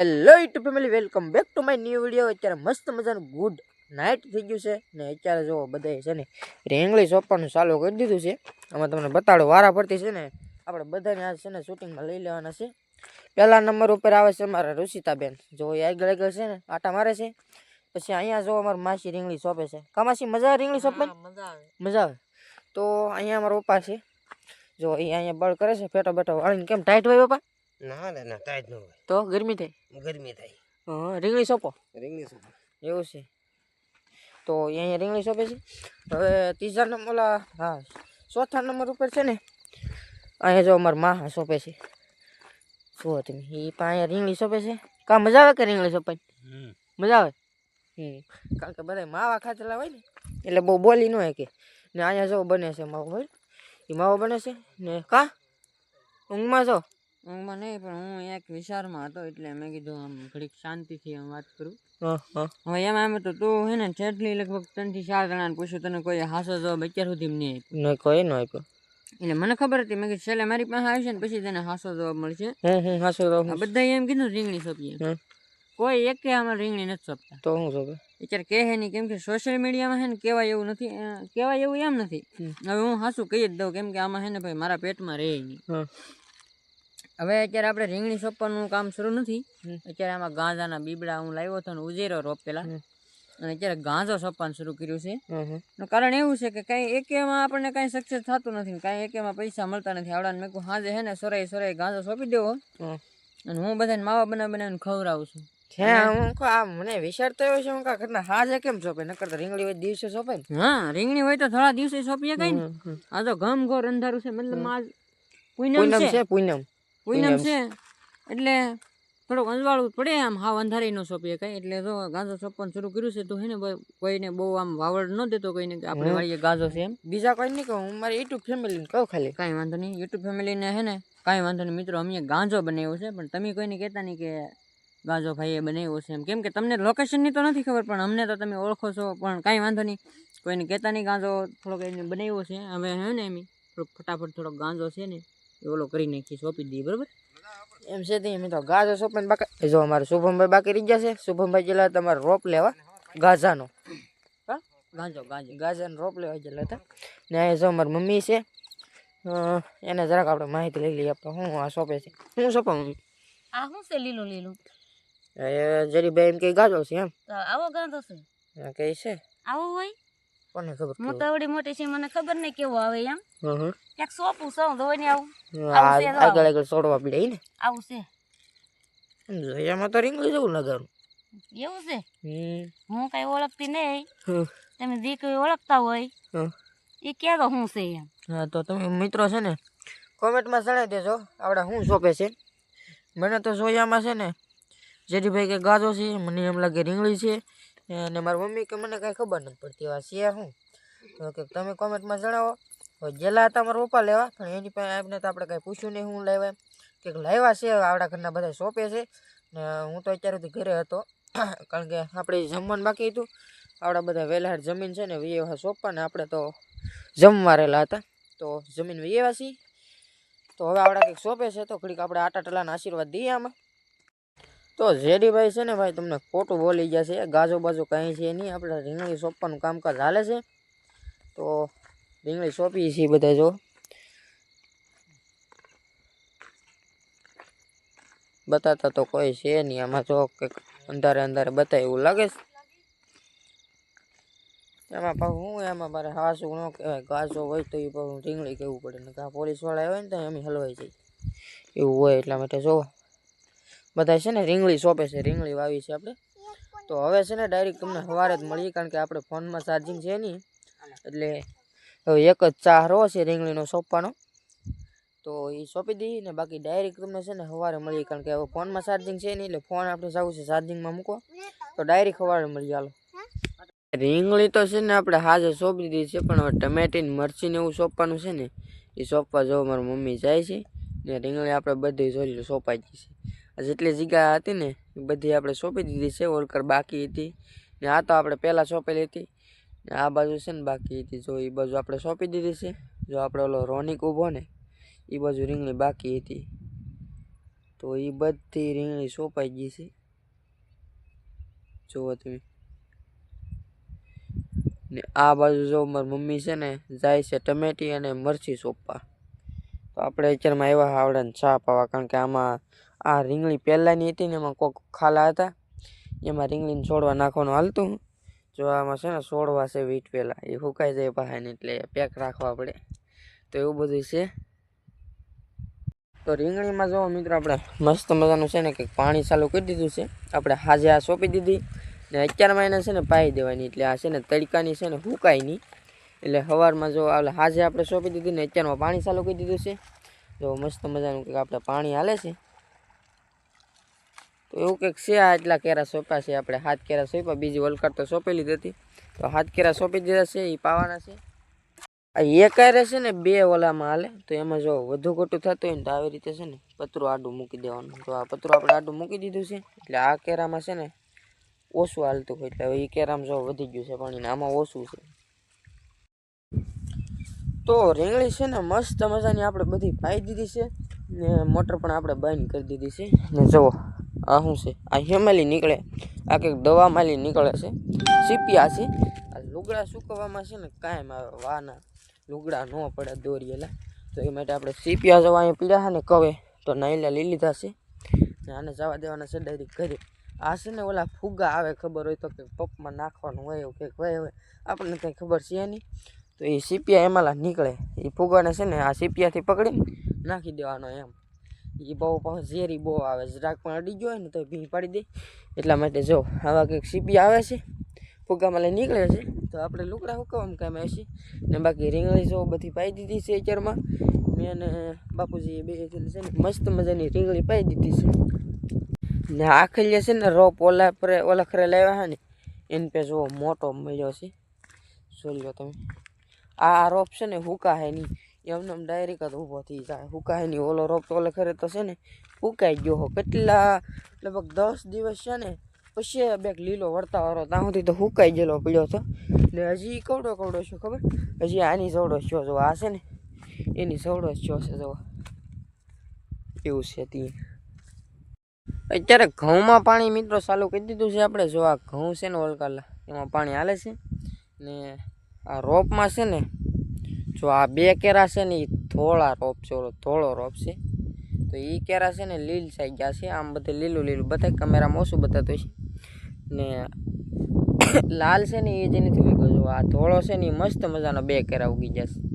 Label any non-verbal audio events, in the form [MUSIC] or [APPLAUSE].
Hello YouTube family welcome back to my new video અત્યારે મસ્ત મજાનું ગુડ નાઇટ થઈ ગયું છે. ને અત્યારે જો બધાએ છે ને રેંગળી સોંપવાનું ચાલુ કરી દીધું છે. આમાં તમને બતાડો વારા ફરતી છે ને આપણે બધાને આજ છે ને શૂટિંગમાં લઈ લેવાના છે. પહેલા નંબર ઉપર આવે છે અમારા ઋષિતાબેન. જો એ આગળ આગળ છે ને આટા મારે છે. પછી અહીંયા જો અમારા માસી રીંગળી સોંપે છે. કામાસી મજા આવે રીંગણી સોંપે મજા આવે. તો અહીંયા અમારા પપ્પા છે. જો એ અહીંયા બળ કરે છે ફેટો બેટો વાળીને કેમ ટાઈટ હોય પપ્પા? ના રે ના ટાઈટ ન હોય. તો ગરમી થાય? ગરમી થાય. હા રીંગણી સોંપો. રીંગણી સોપો. એવું છે. તો અહીંયા રીંગણી સોંપે છે. હવે ત્રીજા નંબર ઓલા હા ચોથા નંબર ઉપર છે ને અહીંયા જો અમારા મા સોંપે છે. શું તમે એ પણ અહીંયા રીંગણી સોંપે છે. કા મજા આવે કે રીંગણી સોંપાય મજા આવે? હમ. કારણ કે બધા માવા ખાતેલા હોય ને એટલે બહુ બોલી ન હોય કે. ને અહીંયા જો બને છે માવો હોય એ માવો બને છે ને કા? ઊંઘમાં જો. ઊંઘમાં નહીં પણ હું એક વિચારમાં હતો એટલે મેં કીધું આમ ઘડીક શાંતિથી આમ વાત કરું. હા હા. હવે એમ એમ તો તું હે ને છેટલી લગભગ ત્રણથી ચાર જણાને પૂછ્યું તને કોઈ હાસો જવાબ અત્યાર સુધી નહીં આપ્યો. કોઈ ન આપ્યો. એટલે મને ખબર હતી મેં કીધું છેલ્લે મારી પાસે આવશે ને પછી તને હાસો જવાબ મળશે. હાસો હું હું બધા એમ કીધું રીંગણી સોંપીએ. કોઈ એકે આમાં રીંગણી નથી સોંપતા. તો હું સોંપે? અત્યારે કહે નહીં કેમ કે સોશિયલ મીડિયામાં છે ને કહેવાય એવું નથી કહેવાય એવું એમ નથી. હવે હું હાસું કહી જ દઉં કેમ કે આમાં છે ને ભાઈ મારા પેટમાં રહે નહીં. હા. હવે અત્યારે આપણે રીંગણી સોંપવાનું કામ શરૂ નથી. અત્યારે આમાં ગાંજાના બીબડા હું લાવ્યો હતો ને ઉજેરો રોપેલા. પેલા અને અત્યારે ગાંજો સોંપવાનું શરૂ કર્યું છે. કારણ એવું છે કે કઈ એકેમાં આપણને કઈ સક્સેસ થતું નથી કઈ કાંઈ એકેમાં પૈસા મળતા નથી. આવડાને મેં કહું હાજે હે ને સોરાઈ સોરાઈ ગાંજો સોંપી દેવો. અને હું બધાને માવા બનાવી બનાવીને ખવડાવું છું. મને વિચાર તો એવો છે કા ઘરના હાજે કેમ સોંપે? નકર તો રીંગણી હોય દિવસે સોંપે હા રીંગણી હોય તો થોડા દિવસે સોંપીએ કઈ. આ તો ઘમ ઘોર અંધારું છે મતલબ આજ પૂનમ છે પૂનમ. પૂનમ છે? એટલે થોડુંક અંજવાળું પડે આમ હાવ અંધારી ન સોંપીએ કાંઈ. એટલે જો ગાંજો સોંપવાનું શરૂ કર્યું છે તો હે ને કોઈને બહુ આમ વાવડ ન દેતો કોઈને કે આપણે વાળીએ ગાજો છે એમ. બીજા કોઈ નહીં કહું હું મારી યુટ્યુબ ફેમિલીને કહું ખાલી. કાંઈ વાંધો નહીં. યુટ્યુબ ફેમિલીને હે ને કાંઈ વાંધો નહીં. મિત્રો અમે ગાંજો બનાવ્યો છે પણ તમે કોઈને કહેતા નહીં કે ગાંજો ભાઈએ બનાવ્યો છે એમ. કેમ કે તમને લોકેશનની તો નથી ખબર પણ અમને તો તમે ઓળખો છો પણ કાંઈ વાંધો નહીં. કોઈને કહેતા નહીં ગાંજો થોડોક એને બનાવ્યો છે. હવે હે ને એમ થોડોક ફટાફટ થોડોક ગાંજો છે ને ઓલો કરી નાખી સોંપી દઈએ બરાબર? એમ છે તે અમે તો ગાજો સોંપે ને બાકી જો અમારે શુભમભાઈ બાકી રહી ગયા છે. શુભમભાઈ જેલા તમારે રોપ લેવા. ગાજાનો હા? ગાંજો ગાંજો. ગાજાનો રોપ લેવા ગયેલા હતા. ને અહીંયા જો અમારી મમ્મી છે. એને જરાક આપણે માહિતી લઈ લઈએ આપણે હું આ સોંપે છે. હું સોંપો મમ્મી? આ શું છે લીલું લીલું? એ જરીભાઈ એમ કે ગાજો છે એમ? આવો ગાંધો છે. કે છે? આવો હોય? કોને ખબર હું તો એવડી મોટી છે મને ખબર નહીં કેવું આવે એમ. ક્યાંક સોપું સૌ ધોઈ ને આવું. આગળ આગળ છોડવા પડે ને. આવું છે. એમાં તો રીંગણી જેવું લગાડું એવું છે? હું કઈ ઓળખતી નહીં. તમે જે કઈ ઓળખતા હોય. એ કહેતો હું છે એમ? હા તો તમે મિત્રો છે ને કોમેન્ટમાં જણાવી દેજો આપણે શું શોપે છે. મને તો સોયામાં છે ને જેઠીભાઈ કે ગાજો છે મને એમ લાગે રીંગણી છે. અને મારી મમ્મી કે મને કાંઈ ખબર નથી પડતી આ છે શું તો કે તમે કોમેન્ટમાં જણાવો. જેલા હતા મારા પપ્પા લેવા, પણ એની પાસે એમને તો આપણે કાંઈ પૂછ્યું નહીં હું લાવ્યા કે લાવ્યા છે આવડા ઘરના બધા શોપે છે. ને હું તો અત્યારે સુધી ઘરે હતો. કારણ કે આપણે જમવાનું બાકી હતું. આપણા બધા વેલાહાર જમીન છે ને વીએ સોંપવા ને આપણે તો જમવા રહેલા હતા. તો જમીન છીએ તો હવે આપણા કંઈક સોંપે છે તો ઘડીક આપણે આટા ટલાના આશીર્વાદ દઈએ આમાં. તો જેડીભાઈ છે ને ભાઈ તમને ખોટું બોલી ગયા છે. ગાજો બાજુ કાંઈ છે નહીં. આપણે રીંગણી સોંપવાનું કામકાજ હાલે છે. તો રીંગણી સોંપીએ છીએ બધા જો. બતાતા તો કોઈ છે નહીં. આમાં જો કંઈક અંધારે અંધારે બતાવે એવું લાગે છે. એમાં પાછું હું એમાં મારે હાસું ન કહેવાય. ગાજો હોય તો એ પાછું રીંગણી કહેવું પડે. ને કાં પોલીસવાળા આવે ને તો એમ હલવાઈ જાય એવું હોય એટલા માટે જો. બધા છે ને રીંગળી સોંપે છે, રીંગળી વાવી છે આપણે. તો હવે છે ને ડાયરેક્ટ તમને સવારે જ મળીએ, કારણ કે આપણે ફોનમાં ચાર્જિંગ છે નહીં. એટલે હવે એક જ ચારો છે રીંગળીનો સોંપવાનો. તો એ સોંપી દઈએ ને બાકી ડાયરેક્ટ તમને છે ને સવારે મળીએ, કારણ કે હવે ફોનમાં ચાર્જિંગ છે નહીં, એટલે ફોન આપણે જવું છે ચાર્જિંગમાં મૂકો તો ડાયરેક્ટ સવારે મળી ચાલો રીંગળી તો છે ને આપણે હાજર સોંપી દીધી છે, પણ હવે ટમેટીને મરચીને એવું સોંપવાનું છે ને એ સોંપવા જવું મારી મમ્મી જાય છે ને રીંગળી આપણે બધી જોઈ સોંપાઈ ગઈ છે આ જેટલી જગ્યા હતી ને, એ બધી આપણે સોંપી દીધી છે, ઓલકર બાકી હતી. ને આ તો આપણે પહેલાં સોંપેલી હતી. ને આ બાજુ છે ને બાકી હતી. જો એ બાજુ આપણે સોંપી દીધી છે, જો આપણે ઓલો રોનિક ઊભો ને એ બાજુ રીંગણી બાકી હતી. તો એ બધી રીંગણી સોંપાઈ ગઈ છે. જુઓ તમે. ને આ બાજુ જો મારી મમ્મી છે ને, જાય છે ટમેટી અને મરચી સોંપવા. તો આપણે અત્યારમાં એવા આવડે ચા પાવા, કારણ કે આમાં આ રીંગણી પહેલાંની હતી ને એમાં કોક ખાલા હતા. એમાં રીંગણીને છોડવા નાખવાનું હાલતું. જો આમાં છે ને છોડવા છે વીટ પહેલાં એ સુકાઈ જાય પાસે એટલે પેક રાખવા પડે. તો એવું બધું છે. તો રીંગણીમાં જો મિત્રો આપણે, મસ્ત મજાનું છે ને કંઈક પાણી ચાલુ કરી દીધું છે. આપણે હાજે આ સોંપી દીધી. ને અત્યારમાં એને છે ને પાઈ દેવાની, એટલે આ છે ને તડકાની છે ને સુકાય નહીં એટલે સવારમાં જો આપણે હાજે આપણે સોંપી દીધી ને અત્યારમાં પાણી ચાલુ કરી દીધું છે. જો મસ્ત મજાનું કંઈક આપણે પાણી હાલે છે. તો એવું કંઈક છે, આ એટલા કેરા સોંપ્યા છે આપણે. હાથ કેરા સોંપ્યા, બીજી વલકાર તો સોંપેલી જ હતી. તો હાથ કેરા સોંપી દીધા છે એ પાવાના છે. આ એક હારે છે ને, બે ઓલામાં હાલે. તો એમાં જો વધુ ખોટું થતું હોય ને, તો આવી રીતે છે ને, પતરું આડું મૂકી દેવાનું. તો આ પતરું આપણે આડું મૂકી દીધું છે, એટલે આ કેરામાં છે ને, ઓછું હાલતું હોય. એટલે હવે એ કેરામાં જો વધી ગયું છે પણ ને, આમાં ઓછું છે. તો રીંગણી છે ને, મસ્ત મજાની આપણે બધી પાઈ દીધી છે. ને મોટર પણ આપણે બંધ કરી દીધી છે. ને જુઓ આ શું છે? આ હેમાલી નીકળે. આ કંઈક દવા માલી નીકળે છે. સીપિયા છે. આ લુગડા સૂકવવામાં છે ને કાયમ આવે વાના લુગડા ન પડે દોરીએલા તો એ માટે આપણે સીપિયા જવા અહીંયા પીડ્યા છે ને કવે. તો નાઈલા લઈ લીધા છે. ને આને જવા દેવાના છે ડાયરેક્ટ ઘરે. આ છે ને ઓલા ફુગા આવે ખબર હોય તો કે પપમાં નાખવાનું હોય એવું કંઈક હોય હોય આપણને કંઈ ખબર છે નહીં. તો એ સીપિયા એમાંલા નીકળે. એ ફુગાને છે ને આ સીપિયાથી પકડી નાખી દેવાનો એમ. એ બહુ પણ ઝેરી બહુ આવે. જરાક પણ અડી ગયો હોય ને તો ભીં પાડી દે. એટલા માટે જો, આવા કંઈક સીપી આવે છે, ફુગામાં લઈ નીકળે છે, તો આપણે લુકડા હુકવામાં કામ હશે ને બાકી રીંગણી જો બધી પાઈ દીધી છે અત્યારમાં. મેં અને બાપુજીએ બે છે ને મસ્ત મજાની રીંગણી પાઈ દીધી છે. ને આખલી છે ને રોપ ઓલા પર, ઓલા ખરે લાવ્યા હા ને, એને પે જો મોટો મળ્યો છે. જોઈ લો તમે. આ રોપ છે ને હુકા હે નહીં. એમને ડાયરેક જ ઊભો થઈ જાય. હુકાય નહીં, ઓલો રોપ તો ઓલે ખરે તો છે ને હુકાઈ ગયો હો. કેટલા, લગભગ દસ દિવસ છે ને, પછી બેક લીલો વર્તાવાળો ત્યાં સુધી તો હુકાઈ ગયેલો પડ્યો હતો. ને હજી કવડો કવડો છો ખબર? હજી આની જવડો છો જો આ છે ને, એની જવડો જ છો છે જો એવું છે ત્યાં અત્યારે ઘઉંમાં પાણી મિત્રો ચાલુ કરી દીધું છે આપણે. જો આ ઘઉં છે ને ઓલકાલા, એમાં પાણી હાલે છે. ને આ રોપમાં છે ને જો આ બે કેરા છે ને એ ધોળા રોપ છે, ઓલો ધોળો રોપ છે. તો એ કેરા છે ને લીલ થઈ ગયા છે, આમ બધે લીલું લીલું બધા કેમેરામાં ઓછું બતાતું છે. ને [COUGHS] લાલ છે ને એ જ નથી ઉગ્યો આ ધોળો છે ને એ મસ્ત મજાનો બે કેરા ઉગી જશે